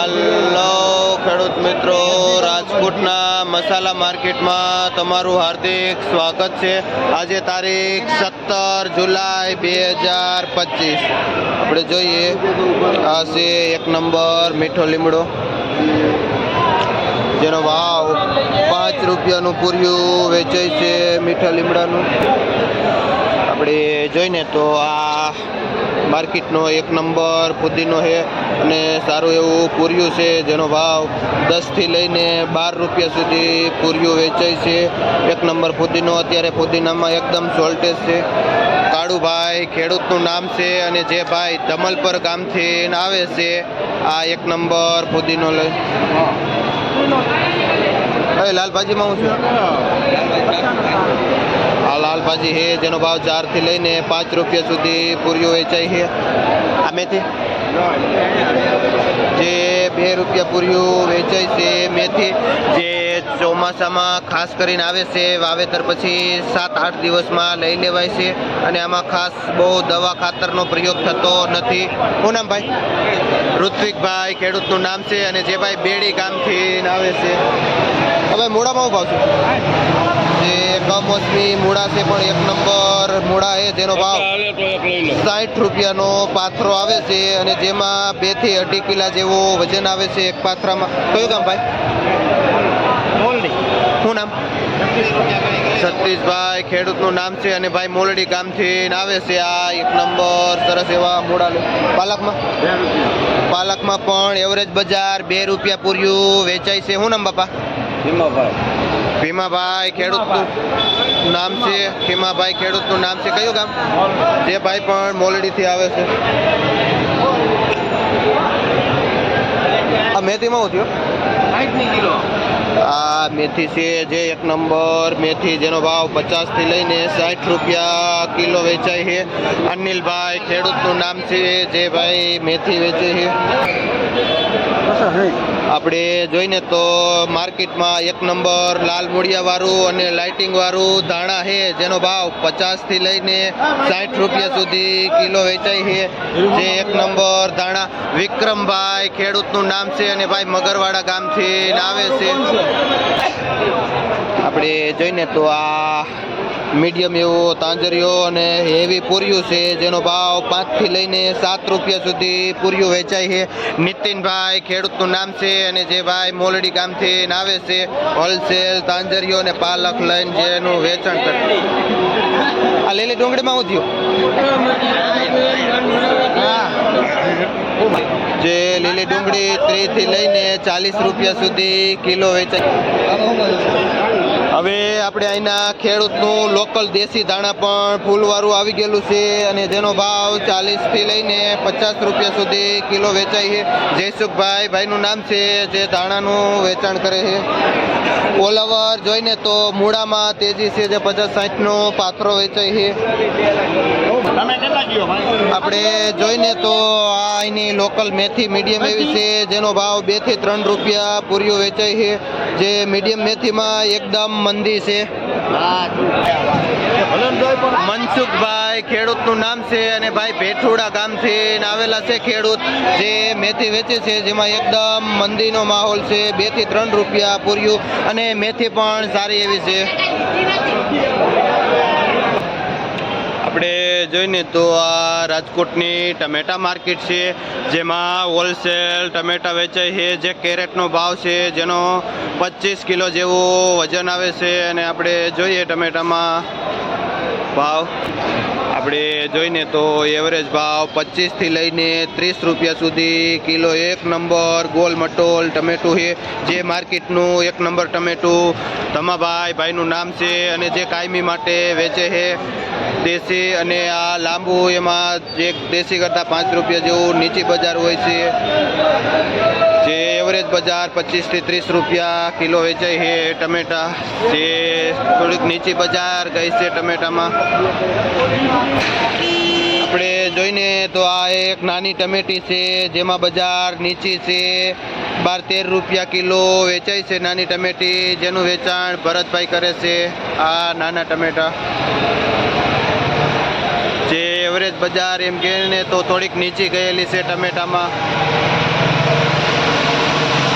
હાલો ખેડૂત મિત્રો, રાજકોટના મસાલા માર્કેટમાં તમારું હાર્દિક સ્વાગત છે. આજે તારીખ સત્તર જુલાઈ બે હજાર પચીસ. આપણે જોઈએ, આ છે એક નંબર મીઠો લીમડો. જેનો ભાવ પાંચ રૂપિયાનું પૂર્યું વેચાય છે મીઠા લીમડાનું. આપણે જોઈને તો આ માર્કેટનો એક નંબર, પુદીનો છે અને સારું એવું પૂર્યું છે જેનો ભાવ દસથી લઈને બાર રૂપિયા સુધી પૂર્યું વેચાય છે. એક નંબર પુદીનો અત્યારે પુદીનામાં એકદમ સોલ્ટેજ છે. કાળુભાઈ ખેડૂતનું નામ છે અને જે ભાઈ ધમલપર ગામથી આવે છે, આ એક નંબર પુદીનો લઈ હવે લાલભાજીમાં હું છું. આ લાલભાજી છે જેનો ભાવ ચારથી લઈને પાંચ રૂપિયા સુધી પૂરીઓ વેચાય છે. આ મેથી? જે બે રૂપિયા પૂરીઓ વેચાય છે મેથી, જે ચોમાસામાં ખાસ કરીને આવે છે, વાવેતર પછી સાત, આઠ દિવસમાં લઈ લેવાય છે. અને આમાં ખાસ બહુ દવા ખાતરનો પ્રયોગ થતો નથી. શું નામ ભાઈ? ઋત્વિકભાઈ ખેડૂતનું નામ છે અને જે ભાઈ બેડી ગામથી આવે છે. હવે મૂળામાં હું ભાવ છું. જે કમોસમી મૂળા છે પણ એક નંબર મૂળા છે જેનો ભાવ સાઠ રૂપિયાનો પાથરો આવે છે અને જેમાં બેથી અઢી કિલા જેવો વજન આવે છે એક પાથરામાં. કયું ગામ ભાઈ? શું નામ? સતીશભાઈ ખેડૂતનું નામ છે અને ભાઈ મોલડી ગામથી આવે છે આ એક નંબર સરસ એવા મૂળા પાલકમાં? પાલકમાં પણ એવરેજ બજાર બે રૂપિયા પૂર્યું વેચાય છે. શું નામ બાપા? ભીમાભાઈ. ભીમાભાઈ ખેડૂતનું નામ છે ભીમાભાઈ ખેડૂતનું નામ છે કયું ગામ? જે ભાઈ પણ મોલડીથી આવે છે. આ મેથીમાં હું થયું? આ મેથી છે જે એક નંબર મેથી જેનો ભાવ પચાસથી લઈને સાઠ રૂપિયા કિલો વેચાય છે. અનિલભાઈ ખેડૂતનું નામ છે જે ભાઈ મેથી વેચે છે. આપણે જોઈને તો માર્કેટમાં એક નંબર લાલ મૂળિયાવાળું અને લાઇટિંગવાળું ધાણા છે, જેનો ભાવ પચાસથી લઈને સાઠ રૂપિયા સુધી કિલો વેચાય છે. જે એક નંબર ધાણા વિક્રમભાઈ ખેડૂતનું નામ છે અને ભાઈ મગરવાડા ગામથી આવે છે. આપણે જોઈને તો આ મીડિયમ એવો તાંજરીઓ અને હેવી પૂર્યું છે, જેનો ભાવ પાંચથી લઈને સાત રૂપિયા સુધી પૂર્યું વેચાય છે. નીતિનભાઈ ખેડૂતનું નામ છે અને જે ભાઈ મોલડી ગામથી આવે છે, હોલસેલ તાંજરીઓ અને પાલક લઈને જેનું વેચાણ કરે. આ લીલી ડુંગળીમાં હું થયું. જે લીલી ડુંગળી ત્રીસથી લઈને ચાલીસ રૂપિયા સુધી કિલો વેચાય. હવે આપણે અહીંના ખેડૂતનું લોકલ દેશી દાણા પણ ફૂલવાળું આવી ગયેલું છે અને જેનો ભાવ ચાલીસથી લઈને પચાસ રૂપિયા સુધી કિલો વેચાય છે. જયસુખભાઈ ભાઈનું નામ છે જે દાણાનું વેચાણ કરે છે. ઓલાવર જોઈને તો મૂળામાં તેજી છે જે પચાસ સાઠનો પાથરો વેચાય છે. આપણે જોઈને તો આ અહીંની લોકલ મેથી મીડિયમ એવી છે જેનો ભાવ બેથી ત્રણ રૂપિયા પૂરીઓ વેચાય છે. જે મીડિયમ મેથીમાં એકદમ મંદી છે. મનસુખભાઈ ખેડૂતનું નામ છે અને ભાઈ ભેઠુડા ગામથી આવેલા છે ખેડૂત. જે મેથી વેચે છે, જેમાં એકદમ મંદીનો માહોલ છે. બેથી ત્રણ રૂપિયા પૂર્યું અને મેથી પણ સારી એવી છે. આપણે જોઈને તો આ રાજકોટની ટમેટા માર્કેટ છે, જેમાં હોલસેલ ટમેટા વેચાય છે, જે કેરેટનો ભાવ છે, જેનો પચીસ કિલો જેવો વજન આવે છે, અને આપણે જોઈએ ટમેટામાં ભાવ. આપણે જોઈને તો એવરેજ ભાવ પચીસથી લઈને ત્રીસ રૂપિયા સુધી કિલો એક નંબર ગોલ મટોલ ટમેટું છે, જે માર્કેટનું એક નંબર ટમેટું. ધમાભાઈ ભાઈનું નામ છે, અને જે કાયમી માટે વેચે છે. દેશી અને આ લાંબુ એમાં જે દેશી કરતાં પાંચ રૂપિયા જેવું નીચી બજાર હોય છે, જે એવરેજ બજાર પચીસથી ત્રીસ રૂપિયા કિલો વેચાય છે ટમેટા, જે થોડીક નીચી બજાર ગઈ છે ટમેટામાં. આપણે જોઈને તો આ એક નાની ટમેટી છે, જેમાં બજાર નીચી છે, બાર તેર રૂપિયા કિલો વેચાય છે નાની ટમેટી, જેનું વેચાણ ભરતભાઈ કરે છે આ નાના ટમેટા. એવરેજ બજાર એમ કહે ને તો થોડીક નીચી ગયેલી છે ટમેટામાં